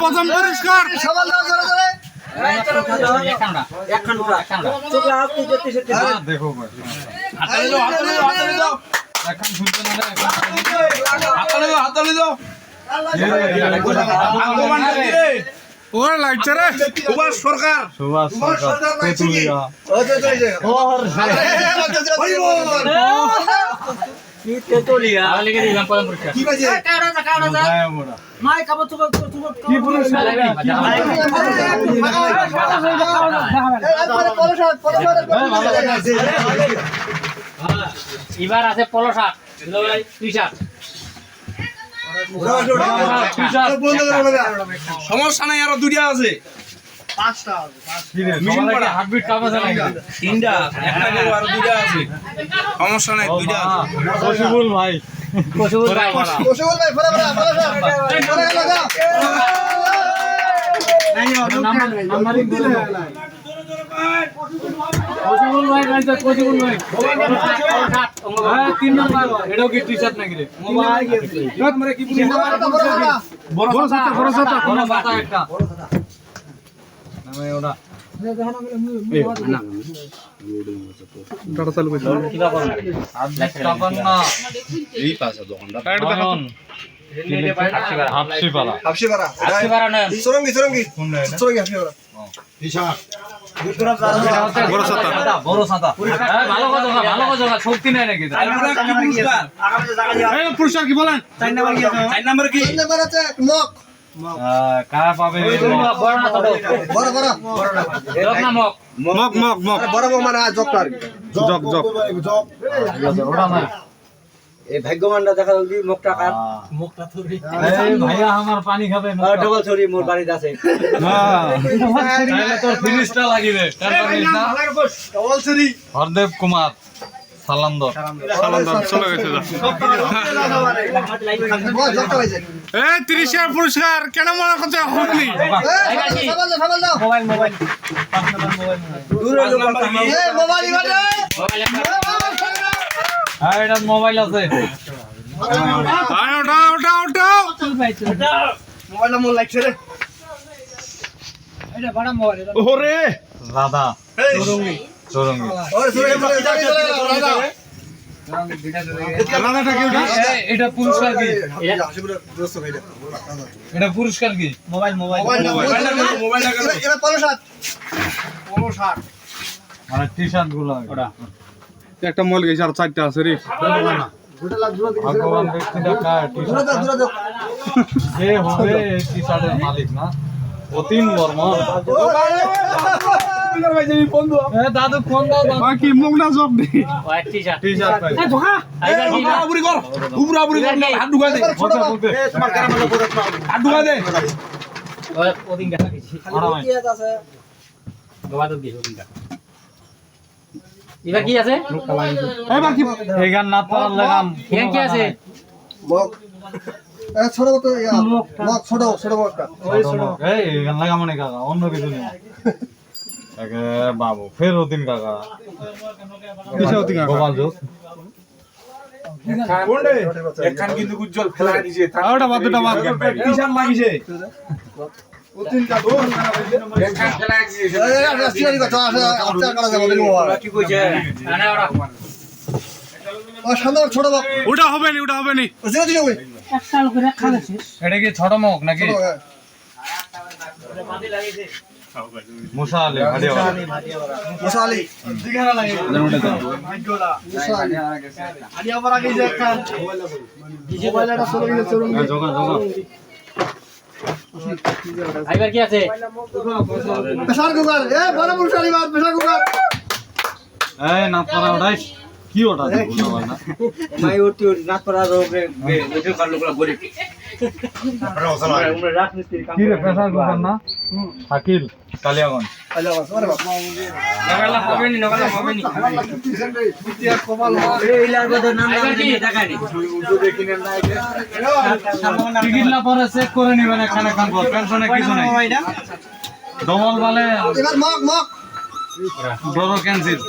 প্রথম পুরস্কার সবাল দাও জোরে জোরে দেখো হাতালে হাতালে ওরে লাগছে রে। সুভাষ সরকার সুভাষ সরকার তেতুলিয়া ও তো তো এই যে কি বাজে এবার আছে পলো সমস্যা নাই আরও দুইটা আছে তিনটা একটা আরও দুইটা আছে সমস্যা নাই দুইটা আছে ভাই কসুবুল ভাই কৌশল ভাই ফলা ফলা ফলা ফলা গেল যা নাম্বারিং দিলে কসুবুল ভাই গাইছে কসুবুল ভাই। পলো শার্ট তিন নাম্বার। এটাও কি টি শার্ট নাকি রে? মোবাইল। কি বড় বড় বড় ছাতা বড় ছাতা একটা। পুরস্কার কি বলেন চার নাম্বার কি চার নাম্বার আছে মক কারা পাবে দেখা ভাইয়া আমার পানি খাবে ডবল বাড়িতে আছে হরদেব কুমার। সালান্দর। সালান্দর চলে গেছে হইছে এই পুরস্কার কেন মনে করছে দাও মোবাইল মোবাইল আছে মোবাইলটা মোর লাগছে রে ওরে এটা পুরস্কার কি এটা পুরস্কার মোবাইল মানে টি শার্টগুলো একটা মল গেছে আর চারটা আছে রে ভগবান ব্যক্তিটা কার টি দূরে দাও দূরে দাও যে হবে টি শার্টের মালিক না অতীন বর্মন এ দাদু ফোন দাও বাকি মুখটা জব দি। T shirt. টি শার্ট পাই আইবার কি উবরি কর উবরা উবরি কর হাত ঢুকা দে। ছোট তোমার কারা হাত ঢুকা দে। ওদিন দেখা গেছি আরাম আছে গোবা তো দিও ওদিন এবার কি আছে? এই বাকি এই না পারার লাগাম। এখানে কি আছে? মগ। এ ছোট তো ইয়া মগ ছোট ছোট মগটা। এই এই গান লাগাম অন্য কিছু নেই। একে বাবু ফের অতীন কাকা কিসে অতীন কাকা গোপাল যোগ একখান কিন্তু উজ্জ্বল ফেলা দিছে ওটা বাদ দুটা বাদ কিষান লাগিছে আচ্ছা ওটা হবে নি ওটা হবে নি এটা কি ছোট মুখ নাকি মুসা আলী লাগে। মশালি আলি আবার আগে যে একখান মোবাইল এটা চলে গেছে চলুন। জোগা জোগা। আইবার কি আছে? পেশার কুকার। এ বড় মশালি মার পেশার কুকার। এই না পড়া ওটাই। কি ওটা? না। মাই ওটি ওটি নাক করা রোগে বেশি কার লোকরা গরিব। আমরা রাজনীতির কাম কি রে পেশার দোকান না? শাকিল। কালিয়াগঞ্জ। টিকিট না পরে চেক করে নিবেন এখানে খান পেনশনে কিছু নাই। ডবল বালে বড় ক্যান্সেল।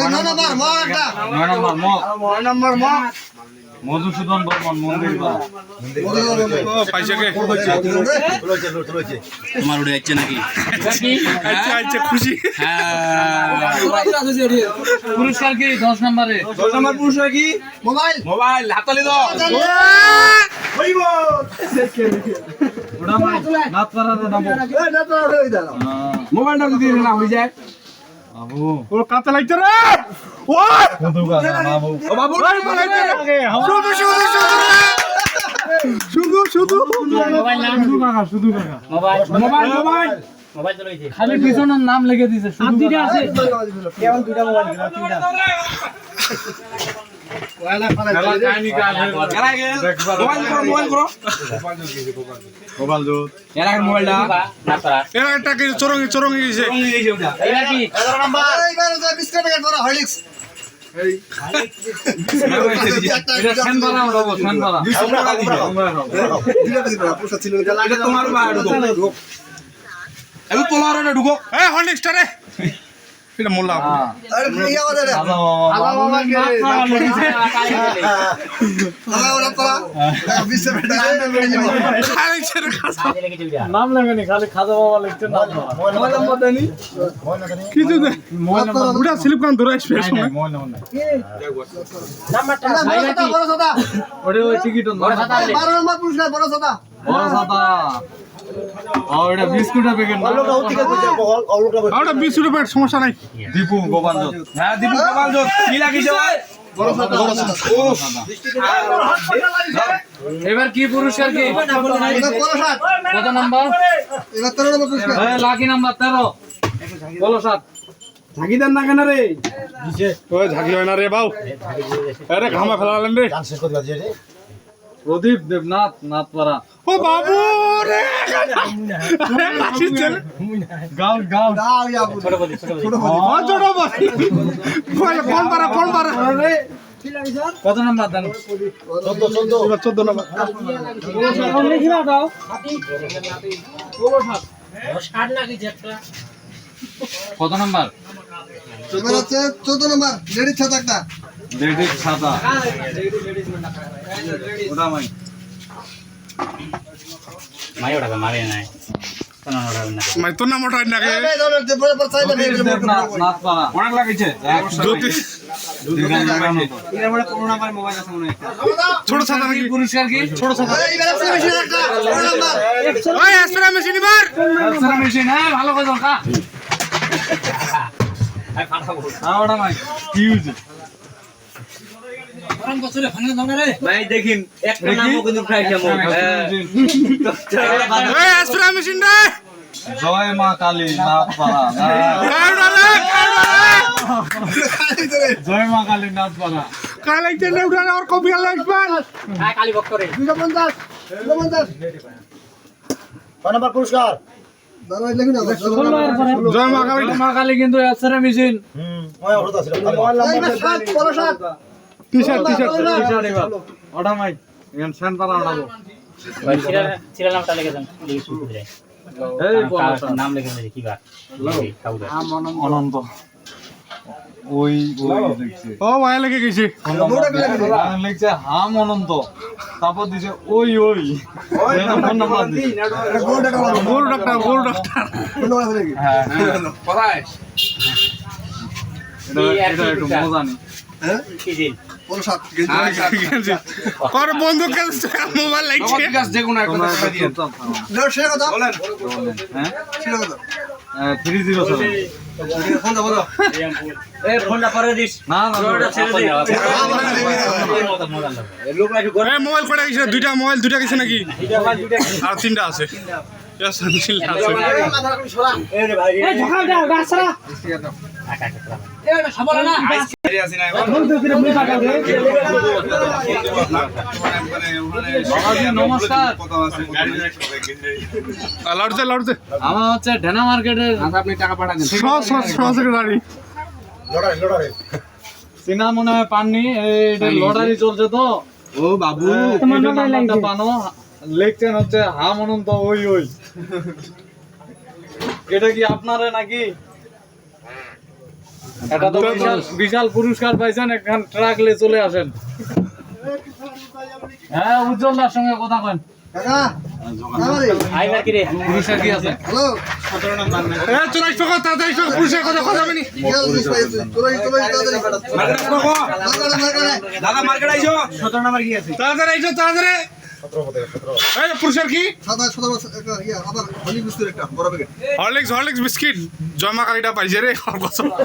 নয় নম্বর মগ নয় নম্বর মগ। নয় নম্বর মগ। মধুসূদন বর্মন মন্দির তোমার উড়ে যাচ্ছে নাকি আচ্ছা আচ্ছা খুশি পুরস্কার কি দশ নম্বরে দশ নম্বর পুরস্কার কি মোবাইল মোবাইল হাতালি দাও মানে মোবাইলটা যদি না হয়ে যায় ও কাতে লাগছে রে! ও! শুধু বাবু? শুধু শুধু শুধু! শুধু নাম শুধু কাকা শুধু কাকা। Mobile mobile mobile mobile. খালি পিছনের নাম লিখে দিছে শুধু আছে। গেল মোবাইল করো চরঙ্গি চরঙ্গি গেছে রঙিয়ে গেছে ওটা এটা কি এটা সেনপাড়া উঠাবো সেনপাড়া আমরা খাব। এটা তোমার বা ঢুকো এলো তোলার এটা ঢুকো এ হর্লিক্সটা রে এটা মোল্লা হ্যাঁ। দাদা বাবা খাইছে রে খাসা নাম লেখেনি খালি খাজা বাবা লিখছে নাম কিছু দে বুড়া স্লিপ কান ধরে আসবে নাই নাই মনে মনে ওটা ওই টিকিট বড় ছাতা ও প্যাকেট বিশ রুপিয়ার সমস্যা নাই। দীপু গোপাল হ্যাঁ দীপু গোপাল কি এবার কি পুরস্কার কি? কত নাম্বার? লাকি নাম্বার তেরো। বলো সাত। ঝাঁকি দেন না কেন রে? ওই ঝাঁকি হয় না রে বাউ। আরে ঘামা ফেলালেন রে। প্রদীপ দেবনাথ নাথপাড়া। ও বাবু। গাও গাও। ছোট বলি ছোট বলি। ও ছোট ভাই কোন কোন পারা কোন পারা কত নাম্বার দেন চোদ্দ নম্বর। কত নাম্বার? চোদ্দ নম্বর লেডিস ছাতা একটা। লেডিস ছাতা। ওটা মাই মাই ওটা মারে নাই কোন ওটা না মাই তোর নাম ওটা নাকি অনেক লাগিছে জ্যোতি এর মধ্যে কোনো নাম্বার মোবাইল আছে মনে হয় ছোট ছাতা নাকি পুরস্কার কি ছোট ছোট ওই এসপ্রা মেশিন এবার মেশিন হ্যাঁ ভালো করে দাও খা হ্যাঁ ওটা মাই কি হয়েছে ভাই দেখিন একটা নামও কিন্তু খাইছে মো ওই এসপ্রা মেশিন রে। জয় মা কালী রে জয় মা কালী নাথপাড়া কাল লাগছে রে উঠা আর কপি আর লাগবে কালী ভক্ত রে। জয় মা কালী মা কালী কিন্তু X-ray machine. T shirt T shirt T-shirt এবার ওটা মাই এখান সিরিয়াল নামটা লিখে দেন লিখে এই নাম লিখে দেন কি বার অনন্ত। ওই ওই দেখছে। ও ভাই লেগে গেছে। আর লিখছে হাম অনন্ত। তারপর দিছে ওই ওই। ফোন নাম্বার গরু ডাক্তার গরু ডাক্তার হ্যাঁ কোথায় এটা এটা একটু মজা নেই। কি দিন কর বন্ধু কাছে মোবাইল লাগছে দেখুন কথা। হ্যাঁ? থ্রি জিরো সেভেন এ ফোনটা পরে দিস। না না না, ছেড়ে দে। লোক লাইট করে এই মোবাইল কটা গেছে দুইটা মোবাইল দুইটা গেছে। নাকি আর তিনটা আছে। Yes, তিনটা আছে না বাবাজি লড়ছে লড়ছে। আমার হচ্ছে ঢেনা মার্কেটের আপনি টাকা গাড়ি চিনা মনে হয় পাননি এইটা লটারি চলছে তো। ও বাবু। তোমার পানো। লিখছেন হচ্ছে হাম অনন্ত ওই ওই। এটা কি আপনারে নাকি? এটা তো বিশাল বিশাল পুরস্কার পাইছেন একখান ট্রাক নিয়ে চলে আসেন। হ্যাঁ উজ্জ্বলদার সঙ্গে কথা কন কাকা আমারে আইবার কি রে পুরস্কার কি আছে? হ্যালো। এ চলে আসবে কথা তাড়াতাড়ি। পুরুষের কথা কথা হবে নি বিশাল জিনিস পাইছি তোলাই তোলাই তাড়াতাড়ি মার্কেট মার্কেট দাদা মার্কেট আইছো 17 নাম্বার কি আছে তাড়াতাড়ি আইসো তাড়াতাড়ি এই পুরুষের কি? সাদা সাদা একটা ইয়া আবার হলি বিস্কুট একটা বড় প্যাকেট হরলিক্স হরলিক্স বিস্কিট। জয়মাকারীটা পাইছে রে হরলিক্স বিস্কিট।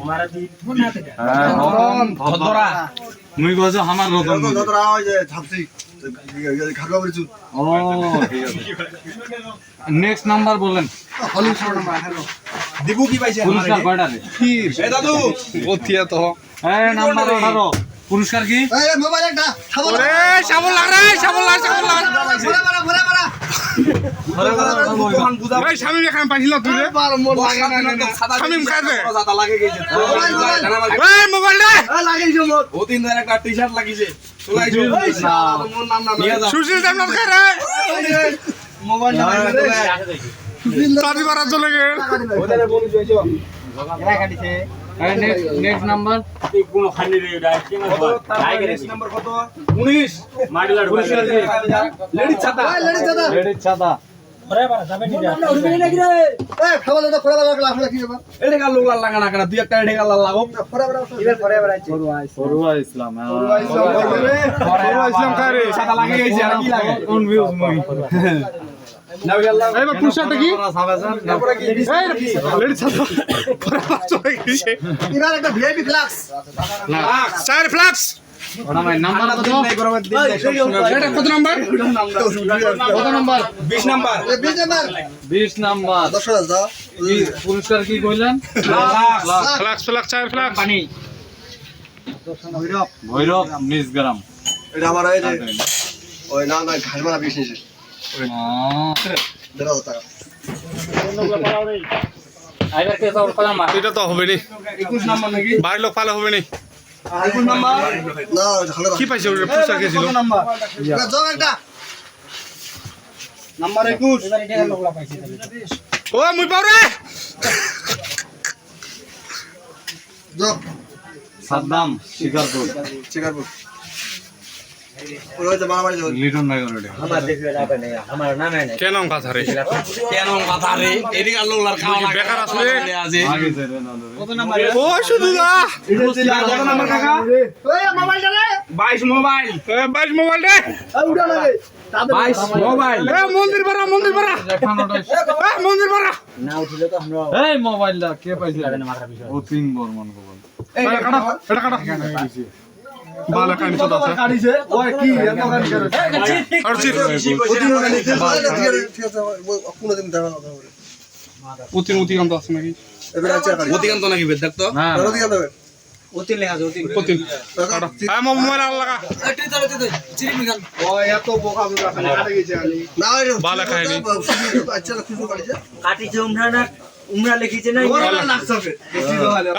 আমারা দি হ্যাঁ ভদ্রা মুই কইছো আমার রতন। যত যত আওয়াজ ঝাপসি। খাগা বলিছু ও নেক্সট নাম্বার বলেন। হলি নাম্বার হ্যালো। দিবু কি পাইছে পুরস্কার কয়টা রে? এ দাদু। বতিয়া তো এই নাম্বার 18 পুরস্কার কি? এই মোবাইল একটা। খাব ওরে সাবল লাগ রে সাবল লাগ সাবল লাগ। ভরে ভরে ভরে ভরে রে। মোবাইল মোবাইল এই মোবাইল দে এই লাগাইছো মোর ও তিন ধরে একটা টি-শার্ট লাগিছে চলাইছো মোর নাম না নিয়ে যা সুশীল দেবনাথ খাই রে মোবাইল না সুশীল তাদি বারা চলে গেল নেক্সট নাম্বার কত 19 মাডিলার ছাতা লেডিস ছাতা এই খাব দাদা ফরে ভরে লাগলা আসলে কি? ব্যাপার এডে গাল লোক লাগা না কেন দুই একটা এডে গাল লাগো ফরে ভরে এবার ফরে ভরে আছে ফরুয়া ইসলাম ইসলাম খাই রে ছাতা লাগে গেছে আর কি লাগে কনফিউজ মুই নাও গেল এই পুরুষটা কি সাবেজান তারপরে কি এই লেডি ছাত্র পরামর্শ চলে গেছে। এবার একটা ভিআইপি ফ্লাক্স চার ফ্লাক্স ওটা ভাই নাম্বার? কত নাই গরমের দিন দেখ এটা কত নাম্বার। কত নাম্বার 20 নাম্বার। বিশ নাম্বার। দশ হাজার পুরস্কার কি কইলেন? ফ্লাক্স ফ্লাক্স চার ফ্লাক্স পানি ভৈরব। ভৈরব নিজ গ্রাম। এটা আমার ওই না না ঘাস মারা বিশ নিয়েছে। এটা তো হবে নি 21 নাম্বার নাকি বাড়ির লোক পালে হবে নি 21 নাম্বার না ঝালে কি পাইছে ওটা? পুরস্কার কে ছিল কত নাম্বার জগ একটা নাম্বার 21 এবার এটা লোকলা পাইছে ও, মুই পাও রে সাদ্দাম শিকারপুর শিকারপুর। ওই হচ্ছে। মারামারি জগ লিটন ভাই করে আমার দেখবে যাবে না আমার নাম নাই। কেন কথা রে কেন কথা রে এডি গাল লোকলার খাওয়া লাগে বেকার আসলে আজি আগে ছেড়ে না ধরে। কত নাম্বার ও শুধু না কত নাম্বার কাকা। ওই মোবাইল রে। 22 মোবাইল। বাইশ মোবাইল রে। এই উড়া লাগে 22 মোবাইল। এ মন্দির পারা মন্দির পারা মন্দির পারা না উঠিলে তো আমরা এই মোবাইলটা কে পাইছে? ও তিন বর্মন গোপাল। এটা কাটা। এটা কাটা। বালা কানি চোদা আছে। কাটিছে ওই কি এত গাড়ি করে আর চির ওদিন গাড়ি ঠিক আছে। ঠিক দিন দেখা কথা হবে উতি উতি আছে নাকি? এবার আছে গাড়ি নাকি বেদ দেখতো না ওদিন দিকে লেখা আছে অতি উতি হ্যাঁ মোবাইল আর লাগা। এটি তালে তে চিরি মিগাল ওই এত বোকা বোকা খালি কাটে গেছে খালি না বালা খায়নি। আচ্ছা খুশু কাটিছে কাটিছে উমরা না উমরা লিখিছে না ওরা লাগছে বেশি ভালো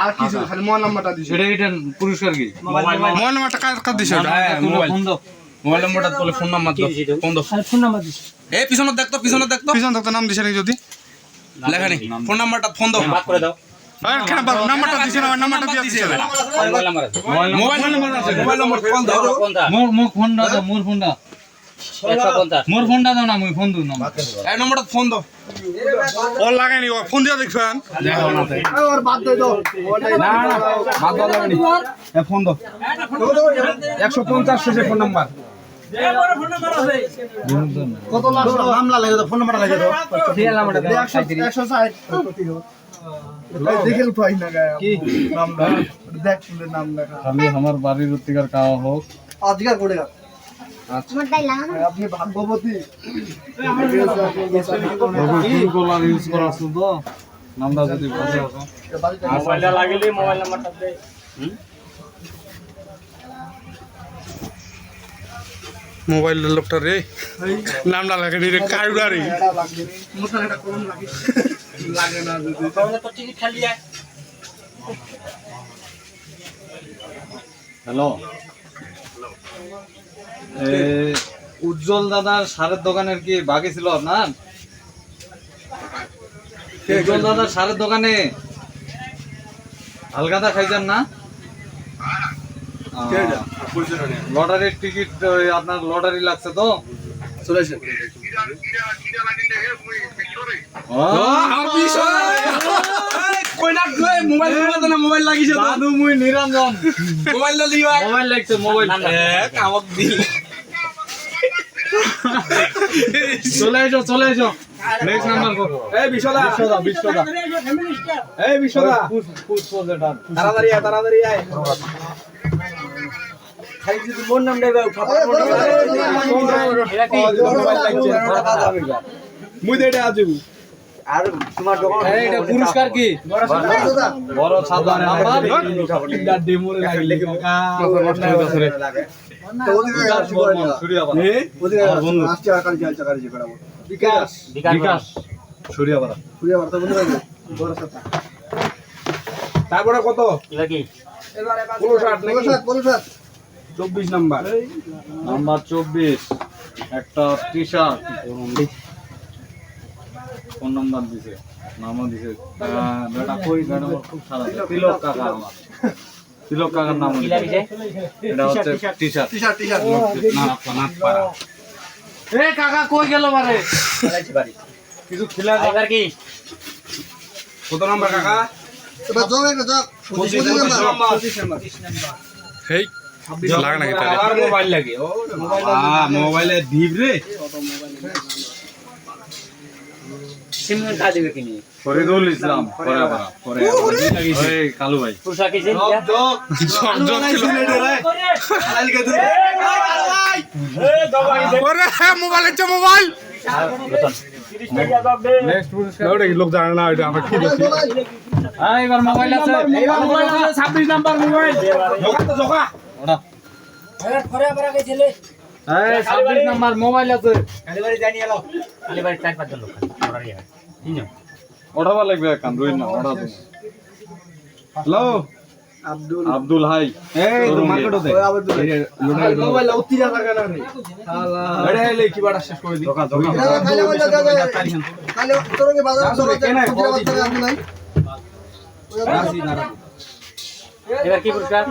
আর কিছু খালি মোবাইল নাম্বারটা দিছে। এটা এটা পুরস্কার কি? মোবাইল নাম্বারটা কার কার দিছে ওটা? মোবাইল। ফোন দাও। মোবাইল নাম্বারটা তোলে ফোন নাম্বার দাও। ফোন দাও। ফোন নাম্বার দিস এ পিছনে দেখতো পিছনে দেখতো পিছন তো নাম দিছে নাকি যদি? লেখা নেই। ফোন নাম্বারটা ফোন বাদ করে দিছে দিছে। মোবাইল নাম্বার মোর ফোনটা দাও মোর ফোনটা দাও না মুই ফোন দিউ না। এই নম্বরটা ফোন দাও। ও লাগাইনি ও ফোন দিয়া দেখবেন ওর বাদ দে দাও না না বাদ দাও যাবে এ ফোন দাও। 150 শেষে ফোন নাম্বার। কত লাগবে মামলা লাগে দাও ফোন নাম্বার লাগে দাও সিরিয়াল নাম্বারটা দাও 160 না গায়। কি? নামটা দেখ নাম লেখা খালি আমার বাড়ির উত্তিকার খাওয়া হোক। আজকাল করে আপনি ভাগ্যবতী ইউজ করা আছে তো নামটা যদি বসে আছে মোবাইলটা লাগিলে মোবাইল নাম্বারটা দে মোবাইল লোকটা রে। নামটা লাগাইনি রে কারুড়া রে মোটা একটা লাগে লাগে না যদি টিকিট খালি হ্যালো। উজ্জ্বল দাদার সারের দোকানের কি বাকি ছিল আপনার? উজ্জ্বল দাদার সারের দোকানে হালকাতা খাইছেন না? লটারির টিকিট আপনার লটারি লাগছে তো? চলে আসেন মোবাইল লাগিছে মোবাইল লাগছে মোবাইল। কামক দিল। চলে এসো চলে এসো। নেক্সট নাম্বার করো এই বিশদা বিশ্বদা বিশ্বদা এই যেটা তাড়াতাড়ি আয় তাড়াতাড়ি আয়। পুরস্কার কি? বড় সাদা। লাগিলে বিকাশ সূর্যাপাড়া। বন্ধু। বিকাশ। বিকাশ। সূর্যাপাড়া। তারপরে কত? চব্বিশ নাম্বার। নাম্বার চব্বিশ। একটা টি শার্ট ফোন নাম্বার দিছে। নামও দিছে। বেটা কই? বেটা খুব খারাপ। তিলক কাকা আমার। তিলক কাকার নাম এটা হচ্ছে টি শার্ট না না পারা এ কাকা কই গেল বারে? কিছু খেলা এবার কি? কত নাম্বার কাকা? পঁচিশ নাম্বার। হেই লাগে নাকি তাহলে মোবাইল লাগে। ও মোবাইলে ভিভ রে সিম কা দিবে কিনি। ফরিদুল ইসলাম পরে পরে ওই কালু ভাই। পুরসা কিছে জগ জগ ছিল ওরে মোবাইল আছে মোবাইল। নেক্সট পুরস্কার। ওটা কি লোক জানে না ওটা আমরা কি হ্যাঁ এবার মোবাইল আছে। ছাব্বিশ নাম্বার মোবাইল। জোকা ওটা এই ছাব্বিশ নাম্বার মোবাইল আছে। অর্ডার লাগবে রুই না ওটা হ্যালো? আব্দুল। হাই। এই তো মার্কেট দিয়ে। হতে মোবাইল উত্তিরা থাকে না রে। আরে এলে কি বাড়া শেষ করে দি ধোকা, ধোকা। এবার কি পুরস্কার?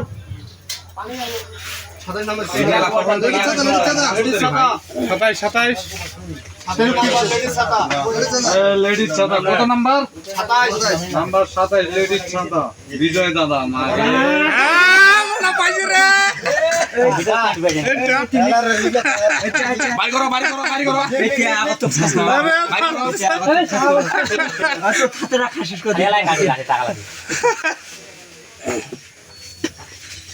সাতাইশ সাতাইশ লেডিস ছাতা কত নাম্বার? নাম্বার সাতাইশ লেডিস ছাতা বিজয় দাদা রাখে করে ধোকাবা লাগবে ওটা মাই এই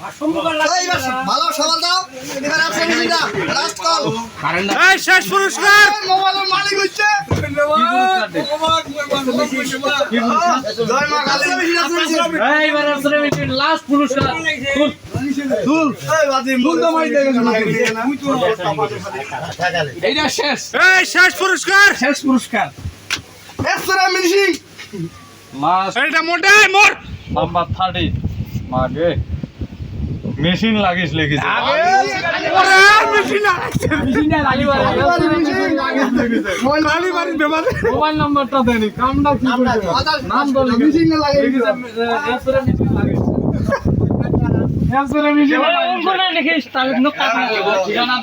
ভালো সবাল দাও। এবার আপনি মিলিনা লাস্ট কল এই শেষ পুরস্কার! মোবাইলের মালিক হচ্ছে। লাস্ট এইটা শেষ। এই শেষ পুরস্কার! শেষ পুরস্কার। মোটাই মোর নাম্বার থার্টি মাগে। মেশিন লাগিস লেগেছে। মোবাইল নাম্বারটা দেনি কামটা কি নাম বলে মেশিন ঠিকানা